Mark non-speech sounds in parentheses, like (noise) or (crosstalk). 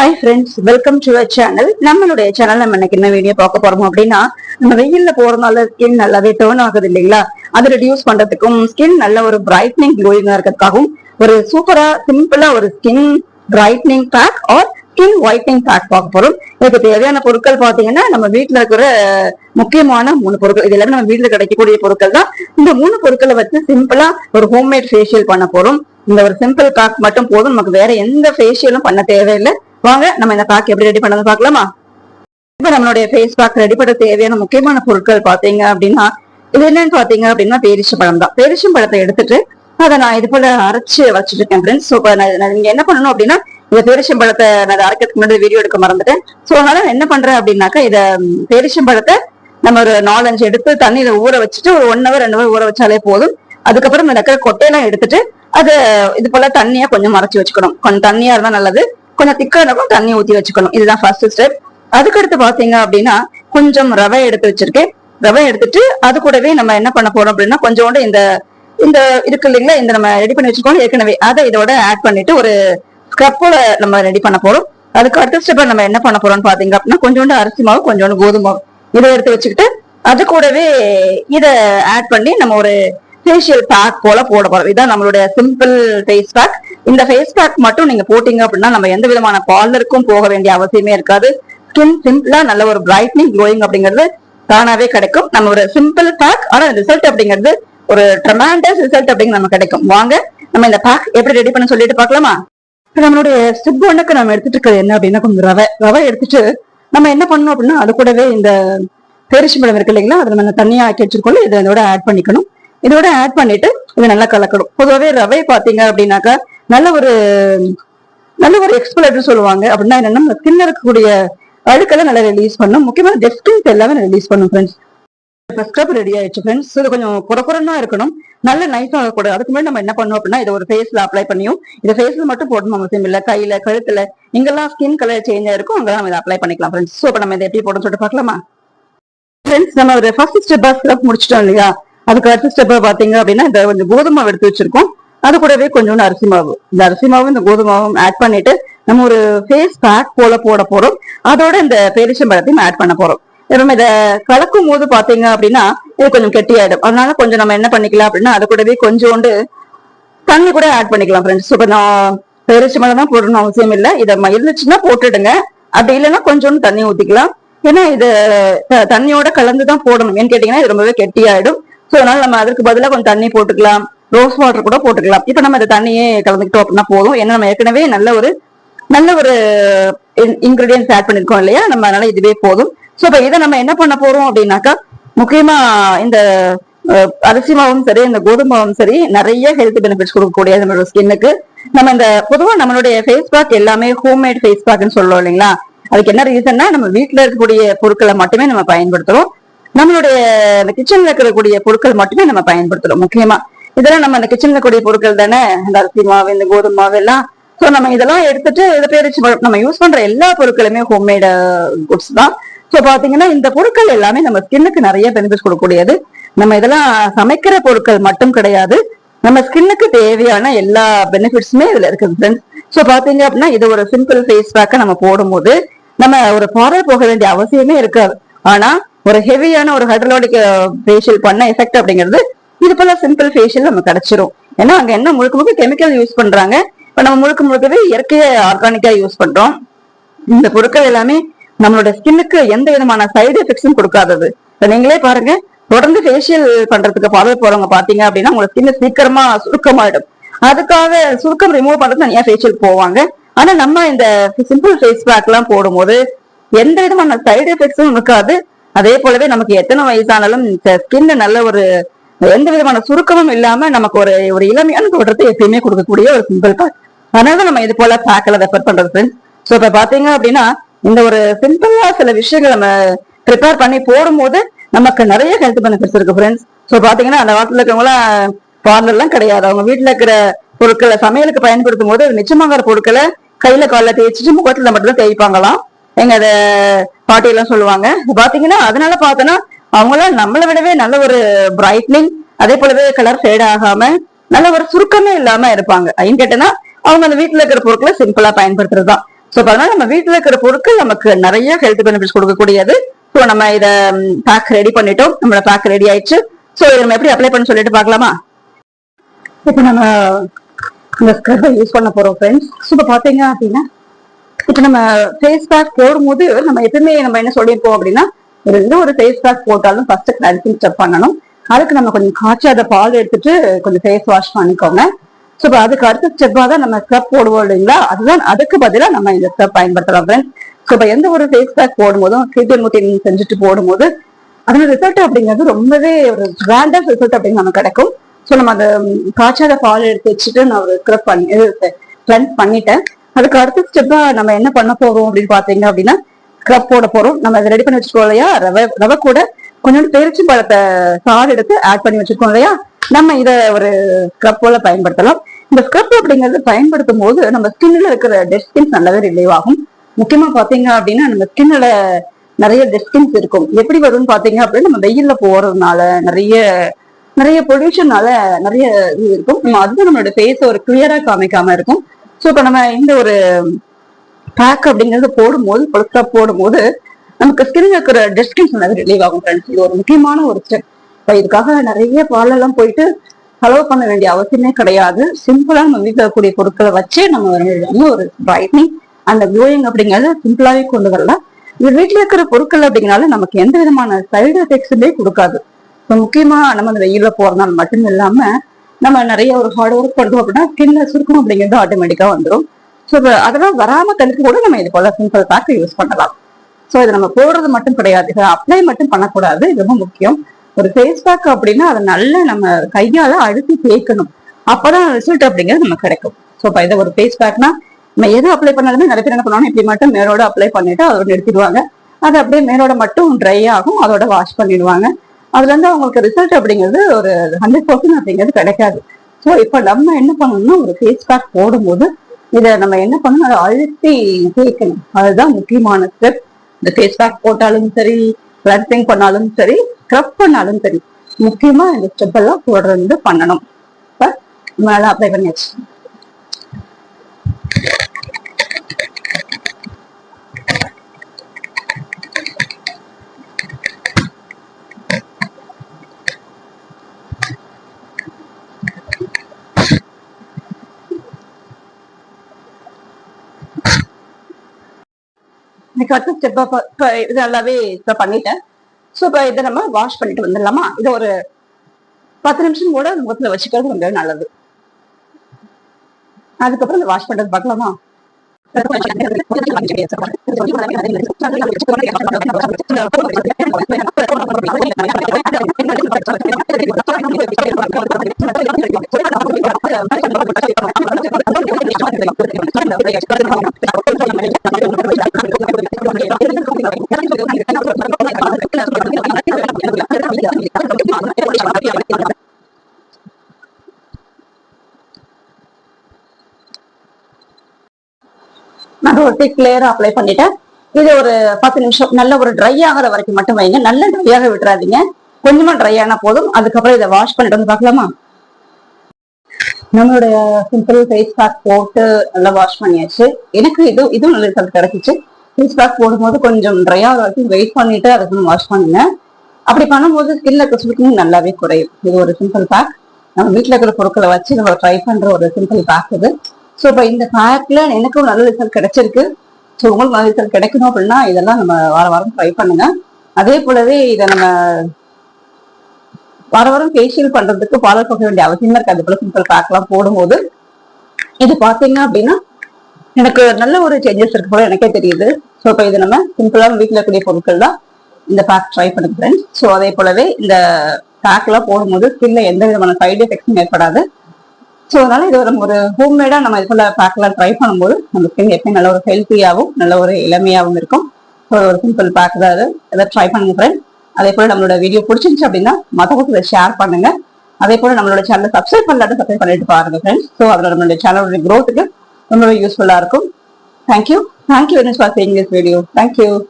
Hi friends welcome to our channel நம்மளுடைய channel நம்ம இன்னைக்கு என்ன வீடியோ பார்க்க போறோம் அப்படின்னா நம்ம வெயில்ல போறதுனால ஸ்கின் நல்லாவே டேர்ன் ஆகுது இல்லைங்களா? அதை ரெடியூஸ் பண்றதுக்கும் ஸ்கின் நல்ல ஒரு பிரைட்னிங் க்ளோயிங்கா இருக்கிறதுக்காகவும் ஒரு சூப்பரா சிம்பிளா ஒரு skin brightening pack or skin whitening pack பார்க்க போறோம். இதுக்கு தேவையான பொருட்கள் பாத்தீங்கன்னா நம்ம வீட்ல இருக்கிற முக்கியமான மூணு பொருட்கள். இது எல்லாமே நம்ம வீட்டுல கிடைக்கக்கூடிய பொருட்கள் தான். இந்த மூணு பொருட்களை வச்சு சிம்பிளா ஒரு ஹோம்மேட் ஃபேஷியல் பண்ண போறோம். இந்த ஒரு சிம்பிள் பேக் மட்டும் போதும். நமக்கு வேற எந்த ஃபேஷியலும் பண்ண தேவையில்லை. வாங்க நம்ம இந்த பேக் எப்படி ரெடி பண்ணது பார்க்கலாமா? இப்ப நம்மளுடைய ஃபேஸ் பேக் ரெடி பண்ண தேவையான முக்கியமான பொருட்கள் பாத்தீங்க அப்படின்னா இது என்னன்னு பாத்தீங்க அப்படின்னா பேரிச்சம் பழம் தான். பேரிச்சம் பழத்தை எடுத்துட்டு அதை நான் இது போல அரைச்சு வச்சுட்டு இருக்கேன் ஃப்ரெண்ட்ஸ் ஸோ நீங்க என்ன பண்ணணும் அப்படின்னா இந்த பேரிச்சம் பழத்தை நான் அரைக்கிறதுக்கு முன்னாடி வீடியோ எடுக்க மறந்துட்டேன். ஸோ அதனால என்ன பண்றேன் அப்படின்னாக்கா இதை பேரிச்சம் பழத்தை நம்ம ஒரு நாலஞ்சு எடுத்து தண்ணியில ஊற வச்சுட்டு ஒரு ஒன் ஹவர் ரெண்டு ஹவர் ஊற வச்சாலே போதும். அதுக்கப்புறம் இந்த இருக்கிற கொட்டையெல்லாம் எடுத்துட்டு அதை இது போல தண்ணியா கொஞ்சம் மறைச்சு வச்சுக்கணும். கொஞ்சம் தண்ணியா இருந்தா நல்லது. கொஞ்சம் திக்கா இருக்கும் தண்ணி ஊத்தி வச்சுக்கணும். இதுதான் ஃபர்ஸ்ட் ஸ்டெப் அதுக்கடுத்து பாத்தீங்க அப்படின்னா கொஞ்சம் ரவை எடுத்து வச்சிருக்கேன். ரவை எடுத்துட்டு அது கூடவே நம்ம என்ன பண்ண போறோம் அப்படின்னா கொஞ்சோண்டு இந்த இந்த இருக்கு இல்லைங்களா இந்த நம்ம ரெடி பண்ணி வச்சிருக்கோம் ஏற்கனவே அதை இதோட ஆட் பண்ணிட்டு ஒரு ஸ்க்ரப்போட நம்ம ரெடி பண்ண போறோம். அதுக்கு அடுத்த ஸ்டெப் நம்ம என்ன பண்ண போறோம்னு பாத்தீங்க அப்படின்னா கொஞ்சோண்டு அரிசி மாவு கொஞ்சோண்டு கோதுமை இதை எடுத்து வச்சுக்கிட்டு அது கூடவே இதை ஆட் பண்ணி நம்ம ஒரு ஃபேஷியல் பேக் போல போட போறோம். இதான் நம்மளுடைய சிம்பிள் ஃபேஸ் பேக் இந்த ஃபேஸ் பேக் மட்டும் நீங்க போட்டீங்க அப்படின்னா நம்ம எந்த விதமான பார்லருக்கும் போக வேண்டிய அவசியமே இருக்காது. ஸ்கின் சிம்பிளா நல்ல ஒரு பிரைட்னிங் க்ளோயிங் அப்படிங்கிறது தானாவே கிடைக்கும். நம்ம ஒரு சிம்பிள் பேக் ஆனா ரிசல்ட் அப்படிங்கிறது ஒரு ட்ரமாண்டஸ் ரிசல்ட் அப்படிங்கிறது நம்ம கிடைக்கும். வாங்க நம்ம இந்த பேக் எப்படி ரெடி பண்ண சொல்லிட்டு பாக்கலாமா இப்ப நம்மளுடைய ஸ்டிப் ஒன்னுக்கு நம்ம எடுத்துட்டு இருக்கிறது என்ன அப்படின்னா கொஞ்சம் ரவை ரவை எடுத்துட்டு நம்ம என்ன பண்ணணும் அப்படின்னா அது கூடவே இந்த பெருசும்பழம் இருக்கு இல்லைங்களா அதை நம்ம தண்ணியா ஆக்கி வச்சிருக்கோம் இதை இதோட ஆட் பண்ணிக்கணும். இதோட ஆட் பண்ணிட்டு இதை நல்லா கலக்கணும். பொதுவாகவே ரவை பாத்தீங்க அப்படின்னாக்கா நல்ல ஒரு நல்ல ஒரு எக்ஸ்பிளேட்டர் சொல்லுவாங்க. அப்படின்னா என்னன்னா நம்ம ஸ்கின்ல இருக்கக்கூடிய அழுக்கெல்லாம் நல்லா ரிலீஸ் பண்ணும். முக்கியமாக டெஸ்டிங்ஸ் எல்லாமே ரிலீஸ் பண்ணும் ஃப்ரெண்ட்ஸ் இப்போ ஸ்க்ரப் ரெடி ஆயிடுச்சு ஃப்ரெண்ட்ஸ் இது கொஞ்சம் குறக்குறன்னா இருக்கணும். நல்ல நைஸாக இருக்கக்கூடாது அதுக்கு முன்னாடி நம்ம என்ன பண்ணோம் அப்படின்னா இதை ஒரு ஃபேஸில் அப்ளை பண்ணியும். இதை ஃபேஸில் மட்டும் போடணும் அவசியம் இல்லை. கையில் கழுத்தில் எங்கெல்லாம் ஸ்கின் கலர் சேஞ்ச் ஆயிருக்கும். அங்கெல்லாம் நம்ம இதை அப்ளை பண்ணிக்கலாம் ஃப்ரெண்ட்ஸ் ஸோ இப்போ நம்ம இதை எப்படி போடணும்னு சொல்லிட்டு பார்க்கலாமா? ஃப்ரெண்ட்ஸ் நம்ம ஒரு ஃபர்ஸ்ட் ஸ்டெப்பாக ஸ்க்ரப் முடிச்சிட்டோம் இல்லையா? அதுக்கு அடுத்த ஸ்டெப்பாக பார்த்தீங்க அப்படின்னா இந்த கொஞ்சம் கோதுமை எடுத்து வச்சிருக்கோம். அது கூடவே கொஞ்சோண்டு அரிசி மாவு இந்த அரிசி மாவு இந்த கோதுமை மாவும் ஆட் பண்ணிட்டு நம்ம ஒரு ஃபேஸ் பேக் போல போட போறோம். அதோட இந்த பேரிச்சம்பழத்தையும் ஆட் பண்ண போறோம். நம்ம இதை கலக்கும் போது பாத்தீங்க அப்படின்னா இது கொஞ்சம் கெட்டியாயிடும். அதனால கொஞ்சம் நம்ம என்ன பண்ணிக்கலாம் அப்படின்னா அது கூடவே கொஞ்சோண்டு தண்ணி கூட ஆட் பண்ணிக்கலாம் ஃப்ரெண்ட்ஸ் இப்போ நான் பேரிச்சம்பழம் தான் போடணும் அவசியம் இல்லை. இதை இருந்துச்சுன்னா போட்டுடுங்க. அப்படி இல்லைன்னா கொஞ்சோண்டு தண்ணி ஊத்திக்கலாம். ஏன்னா இது தண்ணியோட கலந்து தான் போடணும். ஏன்னு கேட்டீங்கன்னா இது ரொம்பவே கெட்டியாயிடும். ஸோ அதனால நம்ம அதுக்கு பதிலாக கொஞ்சம் தண்ணி போட்டுக்கலாம். ரோஸ் வாட்டர் கூட போட்டுக்கலாம். இப்போ நம்ம இந்த தண்ணியே கலந்துக்கிட்டோம் அப்படின்னா போதும். ஏன்னா நம்ம ஏற்கனவே நல்ல ஒரு நல்ல ஒரு இன்கிரீடியன்ஸ் ஆட் பண்ணிருக்கோம் இல்லையா? நம்ம அதனால இதுவே போதும். ஸோ இப்போ இதை நம்ம என்ன பண்ண போறோம் அப்படின்னாக்கா முக்கியமா இந்த அரிசி மாவும் சரி இந்த கோதுமை மாவும் சரி நிறைய ஹெல்த் பெனிஃபிட்ஸ் கொடுக்கக்கூடிய நம்மளோட ஸ்கின்னுக்கு நம்ம இந்த பொதுவா நம்மளுடைய ஃபேஸ் பேக் எல்லாமே ஹோம்மேட் ஃபேஸ் பேக்னு சொல்லுவோம் இல்லைங்களா? அதுக்கு என்ன ரீசன்னா நம்ம வீட்ல இருக்கக்கூடிய பொருட்களை மட்டுமே நம்ம பயன்படுத்துறோம். நம்மளுடைய கிச்சன்ல இருக்கக்கூடிய பொருட்கள் மட்டுமே நம்ம பயன்படுத்துறோம் முக்கியமா. இதெல்லாம் நம்ம அந்த கிச்சன்ல கூடிய பொருட்கள் தானே? இந்த அரிசி மாவு இந்த கோதுமை மாவு எல்லாம். ஸோ நம்ம இதெல்லாம் எடுத்துட்டு இதை பேரிச்சு நம்ம யூஸ் பண்ற எல்லா பொருட்களுமே ஹோம்மேட் குட்ஸ் uh, தான். ஸோ பாத்தீங்கன்னா இந்த பொருட்கள் எல்லாமே நம்ம ஸ்கின்னுக்கு நிறைய பெனிஃபிட்ஸ் கொடுக்கக்கூடியது. நம்ம இதெல்லாம் சமைக்கிற பொருட்கள் மட்டும் கிடையாது. நம்ம ஸ்கின்னுக்கு தேவையான எல்லா பெனிஃபிட்ஸுமே இதுல இருக்குது ஃப்ரெண்ட்ஸ் ஸோ பாத்தீங்க அப்படின்னா இது ஒரு சிம்பிள் ஃபேஸ் பேக்கை நம்ம போடும்போது நம்ம ஒரு பார்லர் போக வேண்டிய அவசியமே இருக்காது. ஆனா ஒரு ஹெவியான ஒரு ஹைட்ரலாடிக் ஃபேஷியல் uh, பண்ண எஃபெக்ட் அப்படிங்கிறது இது போல சிம்பிள் ஃபேஷியல் நம்ம கிடைச்சிரும். ஏன்னா அங்க என்ன முழுக்க முழுக்க கெமிக்கல் யூஸ் பண்றாங்க? இப்ப நம்ம முழுக்க முழுக்கவே இயற்கையை ஆர்கானிக்கா யூஸ் பண்றோம். இந்த பொருட்கள் எல்லாமே நம்மளோட ஸ்கின்னுக்கு எந்த விதமான சைடு எஃபெக்ட்ஸும் கொடுக்காதது. இப்போ நீங்களே பாருங்க தொடர்ந்து ஃபேஷியல் பண்றதுக்கு ஃபாலோ போறவங்க பாத்தீங்க அப்படின்னா உங்களோட ஸ்கின் சீக்கிரமா சுருக்கமாயிடும். அதுக்காக சுருக்கம் ரிமூவ் பண்றது தனியா ஃபேஷியல் போவாங்க. ஆனா நம்ம இந்த சிம்பிள் ஃபேஸ் பேக் எல்லாம் போடும்போது எந்த விதமான சைடு எஃபெக்ட்ஸும் இருக்காது. அதே போலவே நமக்கு எத்தனை வயசானாலும் ஸ்கின் நல்ல ஒரு எந்த விதமான சுருக்கமும் இல்லாம நமக்கு ஒரு ஒரு இளமையான தோற்றத்தை எப்பயுமே கொடுக்கக்கூடிய ஒரு சிம்பிள் பேக் அதனால நம்ம இது போல பேக்கில் ரெஃபர் பண்றது ஃப்ரெண்ட்ஸ் ஸோ இப்போ பாத்தீங்க அப்படின்னா இந்த ஒரு சிம்பிளா சில விஷயங்கள் நம்ம ப்ரிப்பேர் பண்ணி போடும்போது நமக்கு நிறைய ஹெல்த் பெனிஃபிட்ஸ் இருக்கு ஃப்ரெண்ட்ஸ் ஸோ பாத்தீங்கன்னா அந்த காலத்துல இருக்கவங்களாம் பார்லர்லாம் கிடையாது. அவங்க வீட்டுல இருக்கிற பொருட்களை சமையலுக்கு பயன்படுத்தும் போது நிச்சயமாங்கிற பொருட்களை கையில காலில் தேய்ச்சிட்டு முகத்துல மட்டும்தான் தேய்ப்பாங்களாம். எங்க அத பாட்டியெல்லாம் சொல்லுவாங்க. பாத்தீங்கன்னா அதனால பார்த்தோன்னா அவங்களாம் நம்மளை விடவே நல்ல ஒரு பிரைட்னிங் அதே போலவே கலர் ஃபேட் ஆகாம நல்ல ஒரு சுருக்கமே இல்லாம இருப்பாங்க. ஐன்னு கேட்டேன்னா அவங்க அந்த வீட்டுல இருக்கிற பொருட்களை சிம்பிளா பயன்படுத்துறதுதான். ஸோ அதனால நம்ம வீட்டுல இருக்கிற பொருட்கள் நமக்கு நிறைய ஹெல்த் பெனிஃபிட்ஸ் கொடுக்கக்கூடியது. ஸோ நம்ம இத பேக் ரெடி பண்ணிட்டோம். நம்மளோட பேக் ரெடி ஆயிடுச்சு. ஸோ இதை நம்ம எப்படி அப்ளை பண்ண சொல்லிட்டு பார்க்கலாமா? இப்போ நம்ம இந்த ஸ்க்ரப்பை யூஸ் பண்ண போறோம் ஃப்ரெண்ட்ஸ் ஸோ இப்போ பார்த்தீங்க அப்படின்னா இப்போ நம்ம ஃபேஸ் பேக் போடும்போது நம்ம எப்பவுமே நம்ம என்ன சொல்லியிருப்போம் அப்படின்னா இருந்து எந்த ஒரு ஃபேஸ் பேக் போட்டாலும் ஃபர்ஸ்ட் கிளன்சிங் ஸ்டெப் பண்ணணும். அதுக்கு நம்ம கொஞ்சம் காய்ச்சாத பால் எடுத்துட்டு கொஞ்சம் ஃபேஸ் வாஷ் பண்ணிக்கோங்க. ஸோ இப்போ அதுக்கு அடுத்த ஸ்டெப்பாக தான் நம்ம ஸ்க்ரப் போடுவோம் இல்லைங்களா? அதுதான் அதுக்கு பதிலாக நம்ம இந்த ஸ்க்ரப் பயன்படுத்தலாம் ஃப்ரெண்ட்ஸ் ஸோ இப்போ எந்த ஒரு ஃபேஸ் பேக் போடும்போதும் கீட்டன்முட்டின் செஞ்சுட்டு போடும்போது அதோட ரிசல்ட் அப்படிங்கிறது ரொம்பவே ஒரு கிராண்டஸ் ரிசல்ட் அப்படிங்க நமக்கு கிடைக்கும். ஸோ நம்ம அதை காய்ச்சாத பால் எடுத்து வச்சுட்டு நான் ஒரு ஸ்க்ரப் பண்ணி கிளென்ஸ் பண்ணிட்டேன். அதுக்கு அடுத்த ஸ்டெப்பா நம்ம என்ன பண்ண போறோம் அப்படின்னு பாத்தீங்க அப்படின்னா ஸ்க்ரப் போட போறோம். நம்ம அதை ரெடி பண்ணி வச்சுக்கோம் இல்லையா? ரவை ரவை கூட கொஞ்சோண்டு பெருச்சி பழத்தை சாறு எடுத்து ஆட் பண்ணி வச்சிருக்கோம் இல்லையா? நம்ம இதை ஒரு ஸ்க்ரப் போல பயன்படுத்தலாம். இந்த ஸ்க்ரப் அப்படிங்கிறது பயன்படுத்தும் போது நம்ம ஸ்கின்ல இருக்கிற டெஸ்டின்ஸ் நல்லாவே ரிலீவ் ஆகும். முக்கியமா பாத்தீங்க அப்படின்னா நம்ம ஸ்கின்ல நிறைய டெஸ்டின்ஸ் இருக்கும். எப்படி வரும்னு பாத்தீங்க அப்படின்னா நம்ம வெயில்ல போறதுனால நிறைய நிறைய பொல்யூஷனால நிறைய இது இருக்கும். நம்ம அதுவும் நம்மளோட ஃபேஸ் ஒரு கிளியரா காமிக்காம இருக்கும். ஸோ இப்போ நம்ம இந்த ஒரு பேக் அப்படிங்கறது போடும்போது பொழுத்தா போடும்போது நமக்கு ஸ்கின் இருக்கிற டெஸ்கின்ஸ் வந்து ரிலீவ் ஆகும் ஃப்ரெண்ட்ஸ் இது ஒரு முக்கியமான ஒரு ஸ்டெப் இப்போ இதுக்காக நிறைய பாலெல்லாம் போயிட்டு செலவு பண்ண வேண்டிய அவசியமே கிடையாது. சிம்பிளா நம்ம வீட்டில் இருக்கக்கூடிய பொருட்களை வச்சே நம்ம வந்து ஒரு பிரைட்னிங் அந்த க்ளோயிங் அப்படிங்கறத சிம்பிளாவே கொண்டு வரலாம். இது வீட்டில் இருக்கிற பொருட்கள் அப்படிங்கனால நமக்கு எந்த விதமான சைடு எஃபெக்ட்ஸுமே கொடுக்காது. இப்போ முக்கியமா நம்ம அந்த வெயில போறதுனால மட்டும் இல்லாம நம்ம நிறைய ஒரு ஹார்ட் ஒர்க் பண்றோம் அப்படின்னா ஸ்கின்ல சுருக்கம் அப்படிங்கிறது ஆட்டோமேட்டிக்கா வந்துடும் ஸோ அதெல்லாம் வராம தடுக்க கூட நம்ம இது போல சிம்பிள் பேக் யூஸ் பண்ணலாம். ஸோ இது நம்ம போடுறது மட்டும் கிடையாது. இதை அப்ளை மட்டும் பண்ணக்கூடாது. இது ரொம்ப முக்கியம். ஒரு ஃபேஸ் பேக் அப்படின்னா அதை நல்லா நம்ம கையால அழுத்தி தேய்க்கணும். அப்பதான் ரிசல்ட் அப்படிங்கிறது நமக்கு கிடைக்கும். ஸோ இப்போ இதை ஒரு ஃபேஸ் பேக்னா நம்ம எது அப்ளை பண்ணாலுமே நிறைய பேர் என்ன பண்ணுவாங்க இப்படி மட்டும் மேலோட அப்ளை பண்ணிட்டு அதோட நிறுத்திடுவாங்க. அது அப்படியே மேலோட மட்டும் ட்ரை ஆகும். அதோட வாஷ் பண்ணிடுவாங்க. அதுல இருந்து அவங்களுக்கு ரிசல்ட் அப்படிங்கிறது ஒரு ஹண்ட்ரட் பர்சன்ட் அப்படிங்கிறது கிடைக்காது. ஸோ இப்போ நம்ம என்ன பண்ணணும்னா ஒரு ஃபேஸ் பேக் போடும்போது இதை நம்ம என்ன பண்ணணும்? அதை அழுத்தி தேய்க்கணும். அதுதான் முக்கியமான ஸ்டெப் இந்த ஃபேஸ் பேக் போட்டாலும் சரி கிளன்சிங் பண்ணாலும் சரி ஸ்க்ரப் பண்ணாலும் சரி முக்கியமா இந்த ஸ்டெப் எல்லாம் தொடர்ந்து பண்ணணும். மேல அப்ளை பண்ணியாச்சு எனக்கு அடுத்த ஸ்டெப் இது நல்லாவே இப்போ பண்ணிட்டேன். ஸோ இப்போ இதை நம்ம வாஷ் பண்ணிட்டு வந்துடலாமா? இதை ஒரு பத்து நிமிஷம் கூட முகத்துல வச்சுக்கிறது ரொம்ப நல்லது. அதுக்கப்புறம் இதை வாஷ் பண்றது பார்க்கலாமா? (laughs) நான் ஒரு டிக் லேயர் அப்ளை பண்ணிட்டேன். இது ஒரு பத்து நிமிஷம். நல்ல ஒரு ட்ரை ஆகிற வரைக்கும் மட்டும் வைங்க. நல்ல ட்ரையாக விட்டுறாதீங்க. கொஞ்சமா ட்ரை ஆனா போதும். அதுக்கப்புறம் இதை வாஷ் பண்ணிட்டு வந்து பார்க்கலாமா? நம்மளுடைய சிம்பிள் ஃபேஸ் பேக் போட்டு நல்லா வாஷ் பண்ணியாச்சு. எனக்கு இது இதுவும் நல்ல ரிசல்ட் கிடைச்சிச்சு. ஃபேஸ் பேக் போடும்போது கொஞ்சம் ட்ரை ஆகிற வரைக்கும் வெயிட் பண்ணிட்டு அதுக்கு வாஷ் பண்ணுங்க. அப்படி பண்ணும்போது ஸ்கின்ல இருக்க சுருக்கமும் நல்லாவே குறையும். இது ஒரு சிம்பிள் பேக் நம்ம வீட்டில் இருக்கிற பொருட்களை வச்சு நம்ம ட்ரை பண்ற ஒரு சிம்பிள் பேக் இது. ஸோ இப்போ இந்த பேக்ல எனக்கும் நல்ல ரிசல்ட் கிடைச்சிருக்கு. ஸோ உங்களுக்கு நல்ல ரிசல்ட் கிடைக்கணும் அப்படின்னா இதெல்லாம் நம்ம வார வாரம் ட்ரை பண்ணுங்க. அதே போலவே இதை நம்ம வார வாரம் ஃபேஷியல் பண்றதுக்கு ஃபாலோ போக வேண்டிய அவசியமா இருக்குது அது போல சிம்பிள் பேக்லாம் போடும்போது. இது பார்த்தீங்க அப்படின்னா எனக்கு நல்ல ஒரு சேஞ்சஸ் இருக்கு போல எனக்கே தெரியுது. ஸோ இப்போ இது நம்ம சிம்பிளாக வீட்டில் இருக்கக்கூடிய பொருட்கள் தான் இந்த பேக் ட்ரை பண்ணுங்க ஃப்ரெண்ட்ஸ் ஸோ அதே போலவே இந்த பேக்லாம் போடும்போது ஸ்கின்ல எந்த விதமான சைடு எஃபெக்ட்ஸும் ஏற்படாது. ஸோ அதனால இது ஒரு ஒரு ஹோம்மேடாக நம்ம இது போல பேக்லாம் ட்ரை பண்ணும்போது நம்ம ஸ்கின் எப்பயும் நல்ல ஒரு ஹெல்த்தியாகவும் நல்ல ஒரு இளமையாகவும் இருக்கும். ஸோ ஒரு சிம்பிள் பேக் தான் அது. இதை ட்ரை பண்ணுங்க ஃப்ரெண்ட்ஸ் அதே போல் நம்மளோட வீடியோ பிடிச்சிருந்துச்சு அப்படின்னா மற்றவங்களுக்கு இதை ஷேர் பண்ணுங்க. அதே போல் நம்மளோட சேனலை சப்ஸ்கிரைப் பண்ணலாட்டு சப்ஸ்கிரைப் பண்ணிட்டு பாருங்க ஃப்ரெண்ட்ஸ் ஸோ அதில் நம்மளோட சேனலோட க்ரோத்துக்கு ரொம்பவே யூஸ்ஃபுல்லாக இருக்கும். Thank you. Thank you, for seeing this video. Thank you.